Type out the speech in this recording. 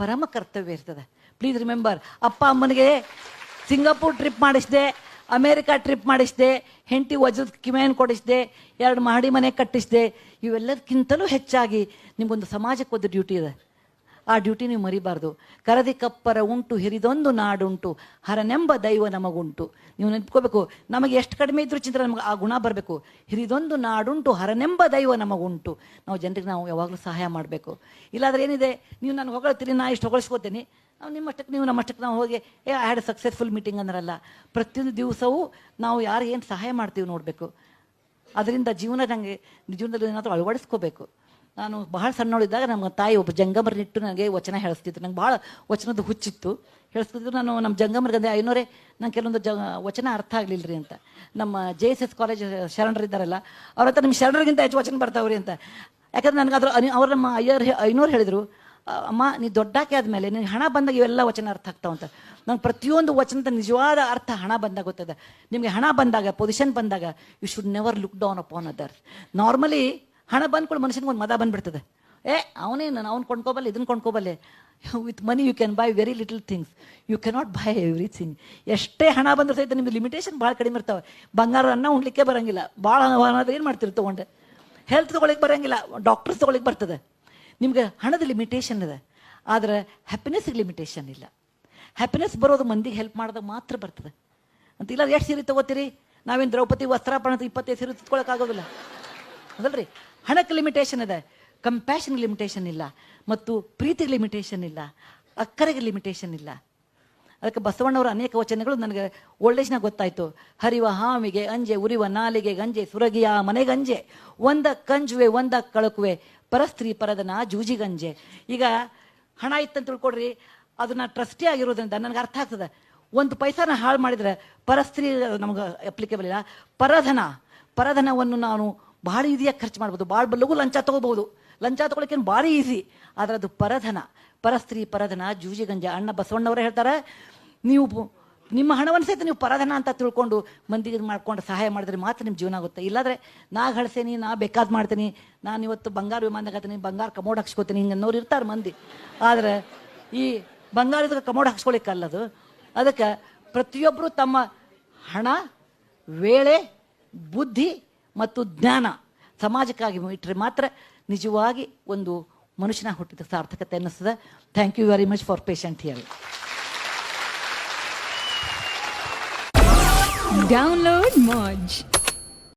ಪರಮ ಕರ್ತವ್ಯ ಇರ್ತದೆ. ಪ್ಲೀಸ್ ರಿಮೆಂಬರ್ ಅಪ್ಪ ಅಮ್ಮನಿಗೆ ಸಿಂಗಾಪುರ್ ಟ್ರಿಪ್ ಮಾಡಿಸಿದೆ ಅಮೇರಿಕಾ ಟ್ರಿಪ್ ಮಾಡಿಸಿದೆ, ಹೆಂಡತಿ ವಜ್ರದ ಕಿಮೆಯನ್ನು ಕೊಡಿಸಿದೆ, ಎರಡು ಮಹಡಿ ಮನೆ ಕಟ್ಟಿಸಿದೆ, ಇವೆಲ್ಲದಕ್ಕಿಂತಲೂ ಹೆಚ್ಚಾಗಿ ನಿಮಗೊಂದು ಸಮಾಜಕ್ಕೆ ಒಂದು ಡ್ಯೂಟಿ ಇದೆ. ಆ ಡ್ಯೂಟಿ ನೀವು ಮರಿಬಾರ್ದು. ಕರದಿ ಕಪ್ಪರ ಉಂಟು, ಹಿರಿದೊಂದು ನಾಡುಂಟು, ಹರನೆಂಬ ದೈವ ನಮಗುಂಟು. ನೀವು ನೆನ್ಕೋಬೇಕು ನಮಗೆ ಎಷ್ಟು ಕಡಿಮೆ ಇದ್ರೂ ಚಿಂತೆ ನಮಗೆ ಆ ಗುಣ ಬರಬೇಕು. ಹಿರಿದೊಂದು ನಾಡುಂಟು, ಹರನೆಂಬ ದೈವ ನಮಗುಂಟು. ನಾವು ಜನರಿಗೆ ನಾವು ಯಾವಾಗಲೂ ಸಹಾಯ ಮಾಡಬೇಕು. ಇಲ್ಲಾಂದ್ರೆ ಏನಿದೆ, ನೀವು ನಾನು ಹೊಗಳ್ತೀರಿ ನಾ ಇಷ್ಟು ಹೊಗಳಿಸ್ಕೋತೀನಿ. ನಾವು ನಿಮ್ಮಷ್ಟಕ್ಕೆ ನೀವು ನಮ್ಮಷ್ಟಕ್ಕೆ ನಾವು ಹೋಗಿ, ಏ ಐ ಹ್ಯಾಡ್ ಸಕ್ಸಸ್ಫುಲ್ ಮೀಟಿಂಗ್ ಅಂದ್ರಲ್ಲ ಪ್ರತಿಯೊಂದು ದಿವಸವೂ ನಾವು ಯಾರು ಏನು ಸಹಾಯ ಮಾಡ್ತೀವಿ ನೋಡಬೇಕು. ಅದರಿಂದ ಜೀವನ ನನಗೆ ಜೀವನದಲ್ಲಿ ಏನಾದರೂ ಅಳವಡಿಸ್ಕೋಬೇಕು. ನಾನು ಬಹಳ ಸಣ್ಣವಳಿದ್ದಾಗ ನಮ್ಮ ತಾಯಿ ಒಬ್ಬ ಜಂಗಮರನಿಟ್ಟು ನನಗೆ ವಚನ ಹೇಳಿಸ್ತಿದ್ರು. ನಂಗೆ ಭಾಳ ವಚನದ ಹುಚ್ಚಿತ್ತು. ಹೇಳಿಸ್ತಿದ್ರು, ನಾನು ನಮ್ಮ ಜಂಗಮರಿಗೆ ಐನೋರೇ ನಂಗೆ ಕೆಲವೊಂದು ಜ, ವಚನ ಅರ್ಥ ಆಗಲಿಲ್ಲ ರೀ ಅಂತ. ನಮ್ಮ ಜೆ ಎಸ್ ಎಸ್ ಕಾಲೇಜ್ ಶರಣರಿದ್ದಾರಲ್ಲ, ಅವ್ರ ಹತ್ರ ನಿಮ್ಮ ಶರಣರಿಗಿಂತ ಹೆಚ್ಚು ವಚನ ಬರ್ತಾವ್ರಿ ಅಂತ. ಯಾಕಂದ್ರೆ ನನಗೆ ಅದ್ರ ಅನಿ, ಅವ್ರು ನಮ್ಮ ಅಯ್ಯರ್ ಐನೂರು ಹೇಳಿದರು, ಅಮ್ಮ, ನೀ ದೊಡ್ಡಾಕೆ ಆದಮೇಲೆ ನಿನಗೆ ಹಣ ಬಂದಾಗ ಇವೆಲ್ಲ ವಚನ ಅರ್ಥ ಆಗ್ತಾವಂತ ನಂಗೆ ಪ್ರತಿಯೊಂದು ವಚನದ ನಿಜವಾದ ಅರ್ಥ ಹಣ ಬಂದಾಗ ಗೊತ್ತದೆ. ನಿಮಗೆ ಹಣ ಬಂದಾಗ ಪೊಸಿಷನ್ ಬಂದಾಗ you should never look down upon others normally ಹಣ ಬಂದ್ಕೊಳ್ಳಿ ಮನುಷ್ಯನಿಗೆ ಒಂದು ಮದ ಬಂದ್ಬಿಡ್ತದೆ. ಏ ಅವನೇನು ಅವ್ನು ಕೊಂಡ್ಕೋಬಲ್ಲ ಇದನ್ನು ಕೊಂಡ್ಕೋಬಲ್ಲೆ. With money you can buy very little things you cannot buy everything ಎಷ್ಟೇ ಹಣ ಬಂದರೂ ಸಹಿತ ಲಿಮಿಟೇಷನ್ ಭಾಳ ಕಡಿಮೆ ಇರ್ತಾವೆ. ಬಂಗಾರ ಅನ್ನ ಉಣ್ಲಿಕ್ಕೆ ಬರಂಗಿಲ್ಲ. ಭಾಳ ಏನು ಮಾಡ್ತೀರಿ ತೊಗೊಂಡೆ? ಹೆಲ್ತ್ ತೊಗೊಳಿಕ್ಕೆ ಬರೋಂಗಿಲ್ಲ. ಡಾಕ್ಟರ್ಸ್ ತೊಗೊಳಿಕ್ಕೆ ಬರ್ತದೆ. ನಿಮ್ಗೆ ಹಣದ ಲಿಮಿಟೇಷನ್ ಇದೆ. ಆದರೆ ಹ್ಯಾಪಿನೆಸ್ಗೆ ಲಿಮಿಟೇಷನ್ ಇಲ್ಲ. ಹ್ಯಾಪಿನೆಸ್ ಬರೋದು ಮಂದಿಗೆ ಹೆಲ್ಪ್ ಮಾಡಿದಾಗ ಮಾತ್ರ ಬರ್ತದೆ. ಅಂತ ಇಲ್ಲ ಎಷ್ಟು ಸೀರೆ ತೊಗೋತೀರಿ? ನಾವೇನು ದ್ರೌಪದಿ ವಸ್ತ್ರಾಪಣ ಅಂತ ಇಪ್ಪತ್ತೈದು ಸೀರೆ ಆಗೋದಿಲ್ಲ. ಅದಲ್ರಿ? ಹಣಕ್ಕೆ ಲಿಮಿಟೇಷನ್ ಇದೆ. ಕಂಪ್ಯಾಷನ್ ಲಿಮಿಟೇಷನ್ ಇಲ್ಲ. ಮತ್ತು ಪ್ರೀತಿಗೆ ಲಿಮಿಟೇಷನ್ ಇಲ್ಲ. ಅಕ್ಕರೆಗೆ ಲಿಮಿಟೇಷನ್ ಇಲ್ಲ. ಅದಕ್ಕೆ ಬಸವಣ್ಣವರ ಅನೇಕ ವಚನಗಳು ನನಗೆ ಓಲ್ಡೇಜ್ನಾಗ ಗೊತ್ತಾಯಿತು. ಹರಿವ ಹಾವಿಗೆ ಅಂಜೆ ಉರಿವ ನಾಲಿಗೆ ಗಂಜೆ, ಸುರಗಿಯ ಮನೆಗಂಜೆ ಒಂದ ಕಂಜುವೆ, ಒಂದ ಕಳಕುವೆ. ಪರಸ್ತ್ರೀ ಪರದನ ಜೂಜಿಗಂಜೆ ಈಗ ಹಣ ಇತ್ತಂತ ತಿಳ್ಕೊಡ್ರಿ. ಅದನ್ನ ಟ್ರಸ್ಟಿ ಆಗಿರೋದ್ರಿಂದ ನನಗೆ ಅರ್ಥ ಆಗ್ತದೆ. ಒಂದು ಪೈಸಾನ ಹಾಳು ಮಾಡಿದ್ರೆ ಪರಸ್ತ್ರೀ ನಮಗೆ ಅಪ್ಲಿಕೇಬಲ್ ಇಲ್ಲ. ಪರಧನ. ಪರಧನವನ್ನು ನಾನು ಭಾಳ ಈಸಿಯಾಗಿ ಖರ್ಚು ಮಾಡ್ಬೋದು. ಭಾಳ ಬಲ್ಲಗೂ ಲಂಚ ತಗೋಬಹುದು. ಲಂಚ ತಗೊಳಕ್ಕೇನು ಭಾರಿ ಈಸಿ ಆದರೆ ಅದು ಪರಧನ. ಪರಸ್ತ್ರೀ ಪರಧನ ಜೂಜಿಗಂಜ ಅಣ್ಣ ಬಸವಣ್ಣವರೇ ಹೇಳ್ತಾರೆ, ನೀವು ನಿಮ್ಮ ಹಣವನ್ನು ಸಹಿತ ನೀವು ಪರಧನ ಅಂತ ತಿಳ್ಕೊಂಡು ಮಂದಿಗೆ ಮಾಡ್ಕೊಂಡು ಸಹಾಯ ಮಾಡಿದ್ರೆ ಮಾತ್ರ ನಿಮ್ಮ ಜೀವನ ಆಗುತ್ತೆ. ಇಲ್ಲಾಂದರೆ, ನಾ ಗಳಿಸೇನಿ ನಾ ಬೇಕಾದ್ ಮಾಡ್ತೀನಿ, ನಾನು ಇವತ್ತು ಬಂಗಾರ ವಿಮಾನದಾಗ ಹತ್ತೀನಿ ಬಂಗಾರ ಕಮೋಡ್ ಹಾಕ್ಸ್ಕೊತೀನಿ, ಹಿಂಗೆ ಅನ್ನೋರು ಇರ್ತಾರೆ ಮಂದಿ. ಆದರೆ, ಈ ಬಂಗಾರದ ಕಮೋಡ್ ಹಾಕ್ಸ್ಕೊಳಿಕ್ಕಲ್ಲದು ಅದಕ್ಕೆ ಪ್ರತಿಯೊಬ್ಬರು ತಮ್ಮ ಹಣ, ವೇಳೆ, ಬುದ್ಧಿ ಮತ್ತು ಜ್ಞಾನ ಸಮಾಜಕ್ಕಾಗಿ ಇಟ್ಟರೆ ಮಾತ್ರ ನಿಜವಾಗಿ ಒಂದು ಮನುಷ್ಯನ ಹುಟ್ಟಿದ ಸಾರ್ಥಕತೆ ಅನ್ನಿಸ್ತದೆ thank you very much for patient hear download Moj.